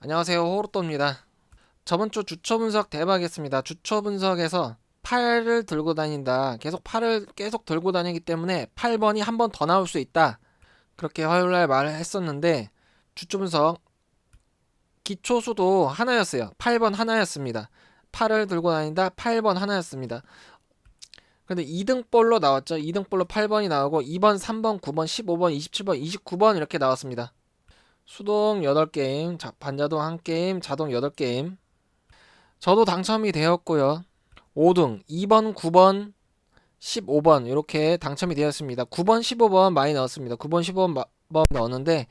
안녕하세요 호로또입니다. 저번 주 주초 분석 대박이었습니다. 주초 분석에서 팔을 들고 다닌다. 계속 팔을 계속 들고 다니기 때문에 8번이 한 번 더 나올 수 있다. 그렇게 화요일날 말을 했었는데 주초 분석 기초수도 하나였어요. 8번 하나였습니다. 팔을 들고 다닌다 8번 하나였습니다. 근데 2등볼로 나왔죠. 2등볼로 8번이 나오고 2번 3번 9번 15번 27번 29번 이렇게 나왔습니다 수동 8게임, 자, 반자동 1게임, 자동 8게임. 저도 당첨이 되었고요. 5등, 2번, 9번, 15번 이렇게 당첨이 되었습니다. 9번, 15번 많이 넣었습니다. 9번, 15번 마- 번 넣었는데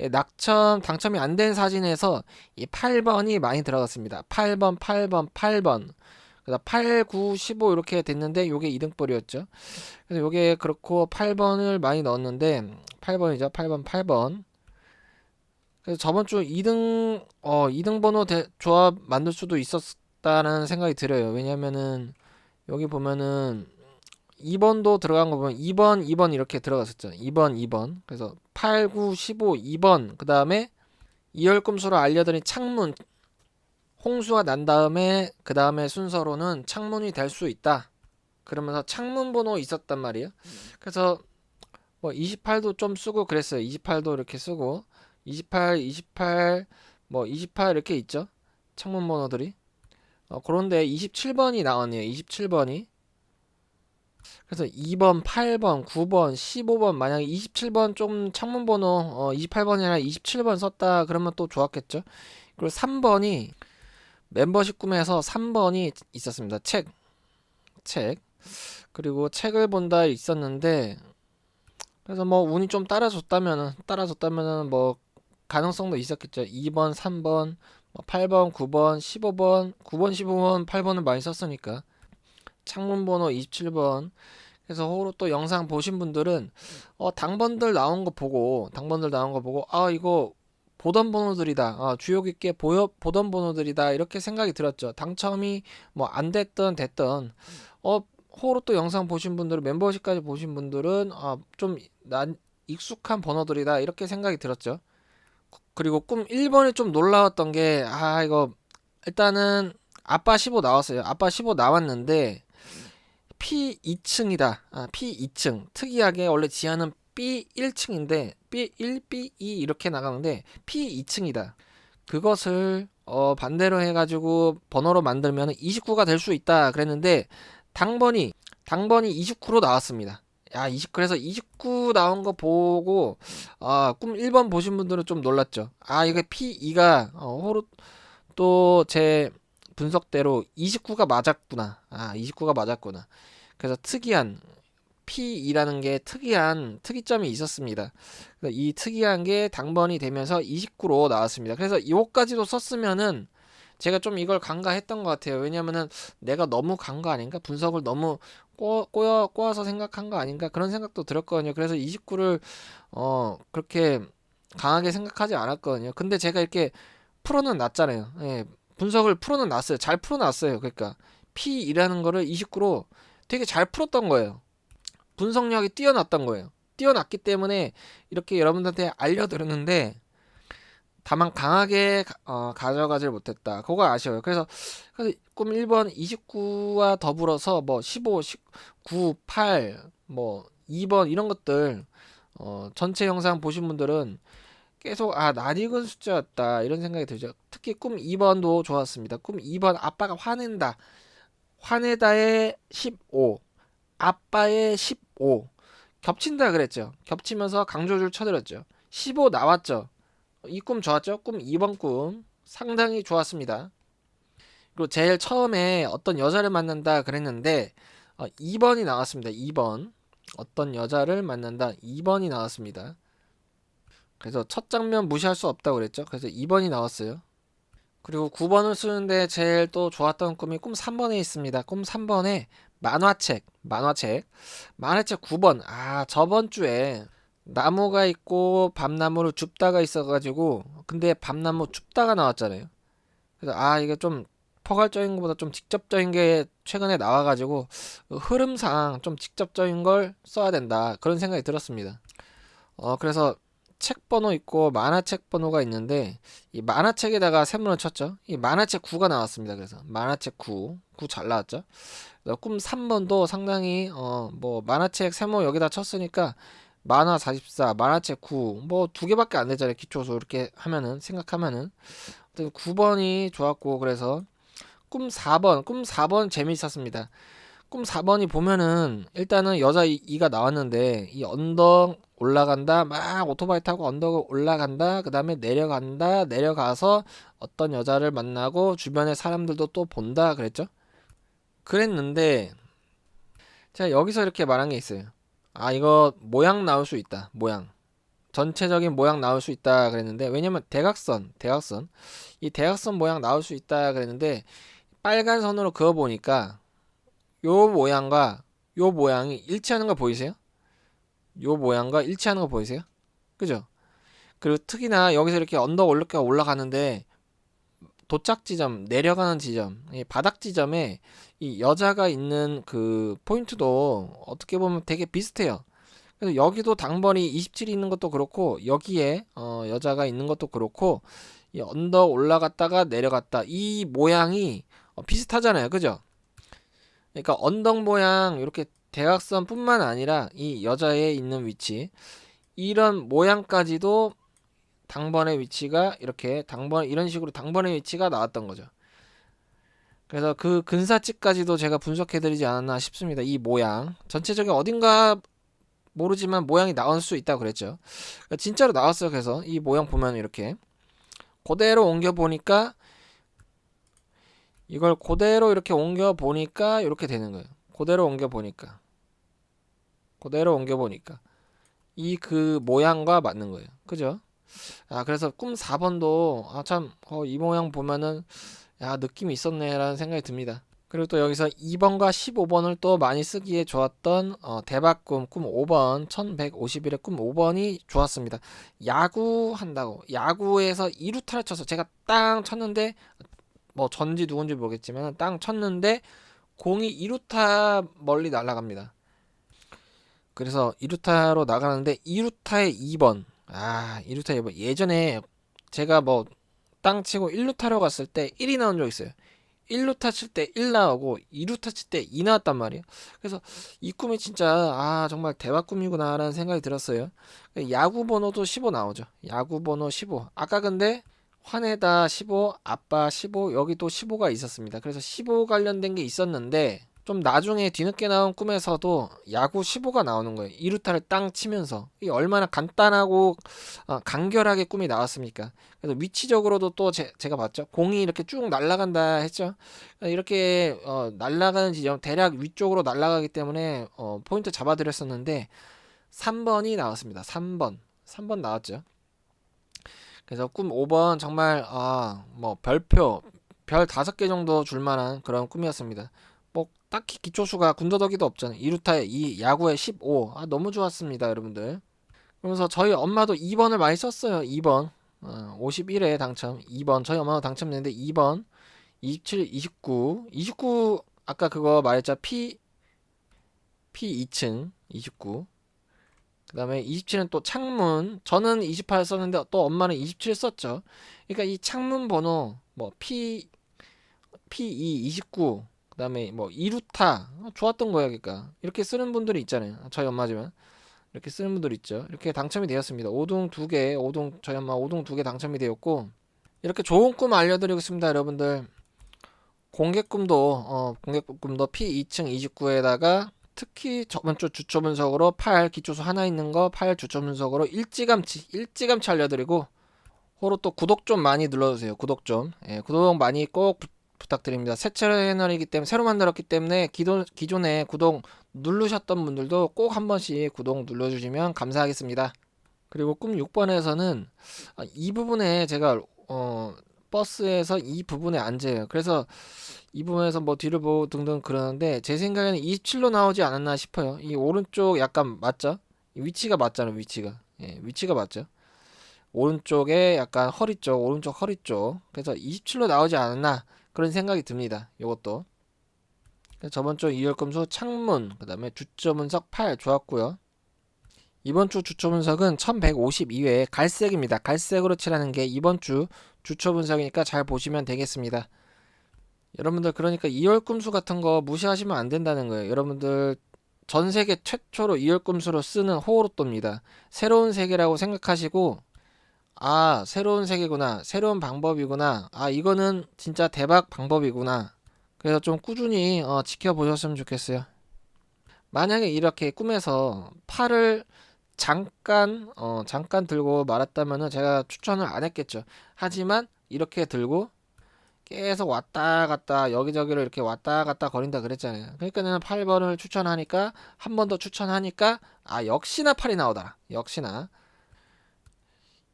예, 낙첨 당첨이 안 된 사진에서 이 8번이 많이 들어갔습니다. 8번, 8번, 8번. 그다음 8, 9, 15 이렇게 됐는데 요게 2등볼이었죠. 그래서 요게 그렇고 8번을 많이 넣었는데 8번이죠. 8번, 8번. 그래서 저번 주 2등 어 2등 번호 대, 조합 만들 수도 있었다는 생각이 들어요. 왜냐면은 여기 보면은 2번도 들어간 거 보면 2번, 2번 이렇게 들어갔었죠. 2번, 2번. 그래서 8, 9, 15, 2번. 그 다음에 이열금수로 알려드린 창문 홍수가 난 다음에 그 다음에 순서로는 창문이 될 수 있다. 그러면서 창문 번호 있었단 말이에요. 그래서 뭐 28도 좀 쓰고 그랬어요. 28도 이렇게 쓰고 28, 28, 뭐 28 이렇게 있죠. 창문 번호들이. 어, 그런데 27번이 나왔네요. 27번이. 그래서 2번, 8번, 9번, 15번 만약에 27번 좀 창문 번호 어, 28번이 아니라 27번 썼다 그러면 또 좋았겠죠. 그리고 3번이 멤버십 꿈에서 3번이 있었습니다. 책. 책. 그리고 책을 본다 있었는데 그래서 뭐 운이 좀 따라줬다면은 따라줬다면은 뭐 가능성도 있었겠죠. 2번, 3번, 뭐 8번, 9번, 15번, 9번, 15번, 8번을 많이 썼으니까 창문 번호 27번. 그래서 호로 또 영상 보신 분들은 어 당번들 나온 거 보고 당번들 나온 거 보고 아 이거 보던 번호들이다. 아, 주요 깊게 보여 보던 번호들이다. 이렇게 생각이 들었죠. 당첨이 뭐 안 됐든 됐든 어 호로 또 영상 보신 분들은 멤버십까지 보신 분들은 아, 좀난 익숙한 번호들이다 이렇게 생각이 들었죠. 그리고 꿈 1번이 좀 놀라웠던 게 아 이거 일단은 아빠 15 나왔어요. 아빠 15 나왔는데 P 2층이다. 아, P 2층. 특이하게 원래 지하는 B 1층인데 B 1, B 2 이렇게 나가는데 P 2층이다. 그것을 어, 반대로 해가지고 번호로 만들면 29가 될 수 있다 그랬는데 당번이 당번이 29로 나왔습니다. 야, 20 그래서 29 나온 거 보고 아, 꿈 1번 보신 분들은 좀 놀랐죠. 아, 이게 P2가 어, 호로 또 제 분석대로 29가 맞았구나. 아, 29가 맞았구나. 그래서 특이한 P2라는 게 특이한 특이점이 있었습니다. 이 특이한 게 당번이 되면서 29로 나왔습니다. 그래서 이거까지도 썼으면은 제가 좀 이걸 간과했던 것 같아요. 왜냐면은 내가 너무 간 거 아닌가? 분석을 너무 꼬, 꼬여, 꼬아서 생각한 거 아닌가? 그런 생각도 들었거든요. 그래서 29를 어 그렇게 강하게 생각하지 않았거든요. 근데 제가 이렇게 풀어는 놨잖아요. 예, 분석을 풀어는 놨어요. 잘 풀어놨어요. 그러니까 P2라는 거를 29로 되게 잘 풀었던 거예요. 분석력이 뛰어났던 거예요. 뛰어났기 때문에 이렇게 여러분들한테 알려드렸는데 다만 강하게 가- 어, 가져가질 못했다. 그거 아쉬워요. 그래서, 그래서 꿈 1번 29와 더불어서 뭐 15, 19, 8, 뭐 2번 이런 것들 어, 전체 영상 보신 분들은 계속 아 낯익은 숫자였다 이런 생각이 들죠. 특히 꿈 2번도 좋았습니다. 꿈 2번 아빠가 화낸다. 화내다의 15, 아빠의 15 겹친다 그랬죠. 겹치면서 강조줄 쳐드렸죠. 15 나왔죠. 이 꿈 좋았죠? 꿈 2번 꿈 상당히 좋았습니다. 그리고 제일 처음에 어떤 여자를 만난다 그랬는데 어, 2번이 나왔습니다. 2번 어떤 여자를 만난다 2번이 나왔습니다. 그래서 첫 장면 무시할 수 없다고 그랬죠. 그래서 2번이 나왔어요. 그리고 9번을 쓰는데 제일 또 좋았던 꿈이 꿈 3번에 있습니다. 꿈 3번에 만화책, 만화책, 만화책 9번. 아, 저번 주에 나무가 있고 밤나무를 줍다가 있어가지고 근데 밤나무 줍다가 나왔잖아요. 그래서 아 이게 좀 포괄적인 것보다 좀 직접적인 게 최근에 나와가지고 흐름상 좀 직접적인 걸 써야 된다 그런 생각이 들었습니다. 어 그래서 책 번호 있고 만화책 번호가 있는데 이 만화책에다가 세문을 쳤죠. 이 만화책 9가 나왔습니다. 그래서 만화책 9, 9 잘 나왔죠. 꿈 3번도 상당히 어 뭐 만화책 세모 여기다 쳤으니까 만화 44, 만화책 9, 뭐 두 개밖에 안 되잖아요. 기초수 이렇게 하면은 생각하면은 9번이 좋았고 그래서 꿈 4번, 꿈 4번 재미있었습니다. 꿈 4번이 보면은 일단은 여자 2가 나왔는데 이 언덕 올라간다 막 오토바이 타고 언덕을 올라간다 그 다음에 내려간다 내려가서 어떤 여자를 만나고 주변의 사람들도 또 본다 그랬죠 그랬는데 제가 여기서 이렇게 말한 게 있어요 아 이거 모양 나올 수 있다 모양 전체적인 모양 나올 수 있다 그랬는데 왜냐면 대각선 대각선 이 대각선 모양 나올 수 있다 그랬는데 빨간 선으로 그어 보니까 요 모양과 요 모양이 일치하는 거 보이세요? 요 모양과 일치하는 거 보이세요? 그죠? 그리고 특히나 여기서 이렇게 언덕 올라가 올라가는데 도착 지점, 내려가는 지점, 이 바닥 지점에 이 여자가 있는 그 포인트도 어떻게 보면 되게 비슷해요. 그래서 여기도 당번이 27이 있는 것도 그렇고 여기에 어 여자가 있는 것도 그렇고 이 언덕 올라갔다가 내려갔다 이 모양이 어 비슷하잖아요. 그죠? 그러니까 언덕 모양 이렇게 대각선뿐만 아니라 이 여자의 있는 위치 이런 모양까지도 당번의 위치가 이렇게 당번 이런 식으로 당번의 위치가 나왔던 거죠. 그래서 그 근사치까지도 제가 분석해 드리지 않았나 싶습니다. 이 모양 전체적인 어딘가 모르지만 모양이 나올 수 있다고 그랬죠. 그러니까 진짜로 나왔어요. 그래서 이 모양 보면 이렇게 그대로 옮겨 보니까 이걸 그대로 이렇게 옮겨 보니까 이렇게 되는 거예요. 그대로 옮겨 보니까 그대로 옮겨 보니까 이 그 모양과 맞는 거예요. 그죠? 아 그래서 꿈 4번도 아참이 어, 모양 보면은 야 느낌이 있었네라는 생각이 듭니다. 그리고 또 여기서 2번과 15번을 또 많이 쓰기에 좋았던 어, 대박꿈 꿈 5번 1151의 꿈 5번이 좋았습니다. 야구 한다고 야구에서 2루타를 쳐서 제가 땅 쳤는데 뭐 전지 누군지 모르겠지만 땅 쳤는데 공이 2루타 멀리 날아갑니다. 그래서 2루타로 나가는데 2루타에 2번 아 2루타 2번 예전에 제가 뭐 땅 치고 1루타로 갔을 때 1이 나온 적 있어요. 1루타 칠 때 1 나오고 2루타 칠 때 2 나왔단 말이에요. 그래서 이 꿈이 진짜 아 정말 대박 꿈이구나라는 생각이 들었어요. 야구 번호도 15 나오죠. 야구 번호 15. 아까 근데 화내다 15, 아빠 15, 여기 또 15가 있었습니다. 그래서 15 관련된 게 있었는데 좀 나중에 뒤늦게 나온 꿈에서도 야구 15가 나오는 거예요. 2루타를 땅 치면서. 이 얼마나 간단하고 어, 간결하게 꿈이 나왔습니까? 그래서 위치적으로도 또 제, 가 봤죠. 공이 이렇게 쭉 날아간다 했죠. 이렇게 어, 날아가는 지점 대략 위쪽으로 날아가기 때문에 어, 포인트 잡아드렸었는데 3번이 나왔습니다. 3번. 3번 나왔죠. 그래서 꿈 5번 정말 아뭐 별표 별 다섯 개 정도 줄 만한 그런 꿈이었습니다. 뭐 딱히 기초수가 군더더기도 없잖아요. 2루타에 2, 야구에 15. 아 너무 좋았습니다, 여러분들. 그러면서 저희 엄마도 2번을 많이 썼어요. 2번. 어, 51회 당첨. 2번. 저희 엄마도 당첨됐는데 2번. 27, 29. 29 아까 그거 말했죠. P P 2층 29. 그 다음에 27은 또 창문 저는 28 썼는데 또 엄마는 27 썼죠 그러니까 이 창문 번호 뭐 P P2 29 그 다음에 뭐 2루타 어, 좋았던 거야 그러니까. 이렇게 쓰는 분들이 있잖아요. 저희 엄마지만. 이렇게 쓰는 분들 있죠. 이렇게 당첨이 되었습니다. 5등 2개 5등 저희 엄마 5등 2개 당첨이 되었고 이렇게 좋은 꿈 알려드리고 있습니다 여러분들. 공개꿈도 어 공개꿈도 P2층 29에다가 특히 저번 주 주초 분석으로 팔 기초수 하나 있는 거팔 주초 분석으로 일찌감치 일찌감치 알려드리고 호로 또 구독 좀 많이 눌러주세요. 구독 좀. 예, 구독 많이 꼭 부, 부탁드립니다. 새 채널이기 때문에 새로 만들었기 때문에 기존 기존에 구독 누르셨던 분들도 꼭 한 번씩 구독 눌러주시면 감사하겠습니다. 그리고 꿈 6번에서는 아, 이 부분에 제가 어, 버스에서 이 부분에 앉아요. 그래서 이 부분에서 뭐 뒤를 보고 등등 그러는데 제 생각에는 27로 나오지 않았나 싶어요. 이 오른쪽 약간 맞죠? 위치가 맞잖아요. 위치가. 예, 위치가 맞죠? 오른쪽에 약간 허리 쪽, 오른쪽 허리 쪽. 그래서 27로 나오지 않았나 그런 생각이 듭니다. 이것도. 저번 주 이열금수 창문, 그 다음에 주점 분석 8 좋았고요. 이번 주 주초 분석은 1152회 갈색입니다. 갈색으로 칠하는 게 이번 주 주초 분석이니까 잘 보시면 되겠습니다. 여러분들 그러니까 이월금수 같은 거 무시하시면 안 된다는 거예요. 여러분들 전 세계 최초로 이월금수로 쓰는 호로또입니다. 새로운 세계라고 생각하시고 아 새로운 세계구나 새로운 방법이구나 아 이거는 진짜 대박 방법이구나 그래서 좀 꾸준히 어, 지켜보셨으면 좋겠어요. 만약에 이렇게 꿈에서 팔을 잠깐 어 잠깐 들고 말았다면은 제가 추천을 안 했겠죠. 하지만 이렇게 들고 계속 왔다 갔다 여기저기를 이렇게 왔다 갔다 거린다 그랬잖아요. 그러니까는 8번을 추천하니까 한 번 더 추천하니까 아 역시나 8이 나오더라. 역시나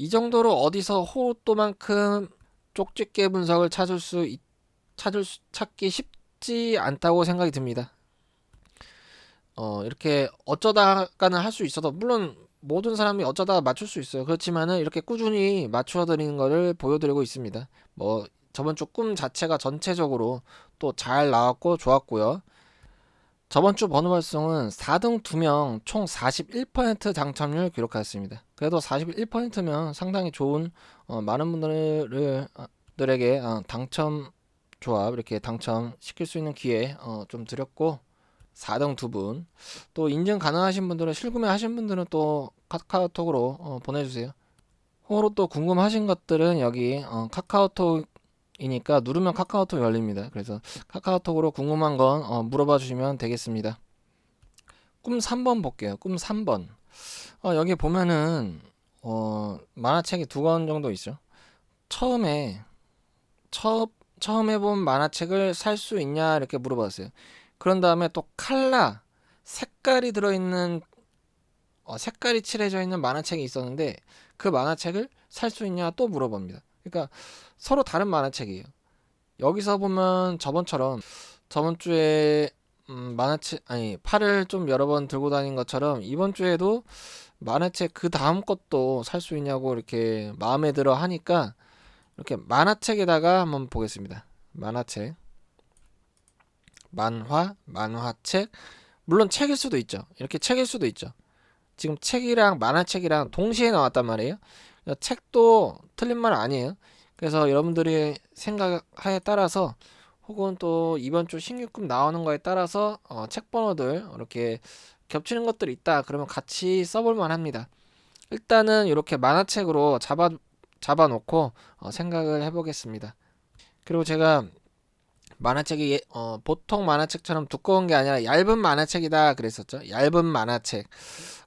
이 정도로 어디서 호또만큼 쪽집게 분석을 찾을 수 있- 찾을 수, 찾기 쉽지 않다고 생각이 듭니다. 어, 이렇게 어쩌다가는 할 수 있어도 물론 모든 사람이 어쩌다가 맞출 수 있어요. 그렇지만은 이렇게 꾸준히 맞추어 드리는 거를 보여드리고 있습니다. 뭐 저번 주 꿈 자체가 전체적으로 또 잘 나왔고 좋았고요. 저번 주 번호 발송은 4등 2명 총 41% 당첨률 기록하였습니다. 그래도 41%면 상당히 좋은 어, 많은 분들을 어, 어, 당첨 조합 이렇게 당첨 시킬 수 있는 기회 어, 좀 드렸고 4등 두 분. 또 인증 가능하신 분들은 실구매 하신 분들은 또 카카오톡으로 어, 보내주세요. 호로 또 궁금하신 것들은 여기 어, 카카오톡 이니까 누르면 카카오톡 열립니다. 그래서 카카오톡으로 궁금한 건 어, 물어봐 주시면 되겠습니다. 꿈 3번 볼게요. 꿈 3번. 어, 여기 보면은 어, 만화책이 두 권 정도 있죠. 처음에 처, 처음 해본 만화책을 살 수 있냐 이렇게 물어봤어요. 그런 다음에 또 칼라 색깔이 들어있는 어, 색깔이 칠해져 있는 만화책이 있었는데 그 만화책을 살 수 있냐 또 물어봅니다. 그러니까 서로 다른 만화책이에요. 여기서 보면 저번처럼 저번 주에 음, 만화책 아니 팔을 좀 여러 번 들고 다닌 것처럼 이번 주에도 만화책 그 다음 것도 살 수 있냐고 이렇게 마음에 들어 하니까 이렇게 만화책에다가 한번 보겠습니다. 만화책 만화, 만화책. 물론 책일 수도 있죠. 이렇게 책일 수도 있죠. 지금 책이랑 만화책이랑 동시에 나왔단 말이에요. 책도 틀린 말 아니에요. 그래서 여러분들이 생각에 따라서 혹은 또 이번 주 신규급 나오는 거에 따라서 어, 책 번호들 이렇게 겹치는 것들이 있다. 그러면 같이 써볼 만합니다. 일단은 이렇게 만화책으로 잡아 잡아놓고 어, 생각을 해보겠습니다. 그리고 제가 만화책이 예- 어, 보통 만화책처럼 두꺼운 게 아니라 얇은 만화책이다 그랬었죠. 얇은 만화책.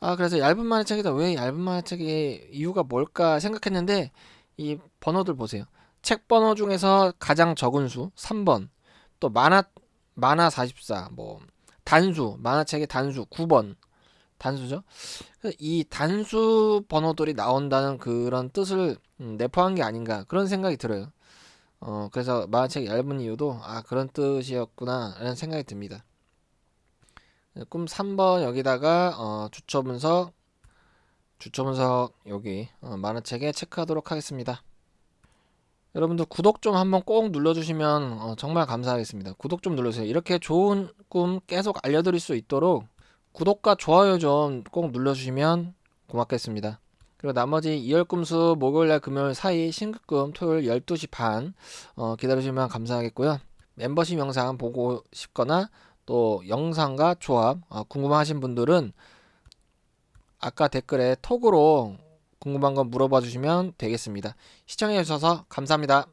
아 그래서 얇은 만화책이다. 왜 얇은 만화책이 이유가 뭘까 생각했는데 이 번호들 보세요. 책 번호 중에서 가장 적은 수 3번. 또 만화 만화 44. 뭐 단수 만화책의 단수 9번. 단수죠. 이 단수 번호들이 나온다는 그런 뜻을 음, 내포한 게 아닌가 그런 생각이 들어요. 어, 그래서 만화책이 얇은 이유도 아 그런 뜻이었구나 라는 생각이 듭니다. 꿈 3번 여기다가 어, 주초 분석 주초 분석 여기 어, 만화책에 체크하도록 하겠습니다. 여러분들 구독 좀 한번 꼭 눌러주시면 어, 정말 감사하겠습니다. 구독 좀 눌러주세요. 이렇게 좋은 꿈 계속 알려드릴 수 있도록 구독과 좋아요 좀 꼭 눌러주시면 고맙겠습니다. 그리고 나머지 이열꿈수 목요일날 금요일 사이 신급금 토요일 12시 반 어, 기다려주시면 감사하겠고요. 멤버십 영상 보고 싶거나 또 영상과 조합 어, 궁금하신 분들은 아까 댓글에 톡으로 궁금한 건 물어봐 주시면 되겠습니다. 시청해 주셔서 감사합니다.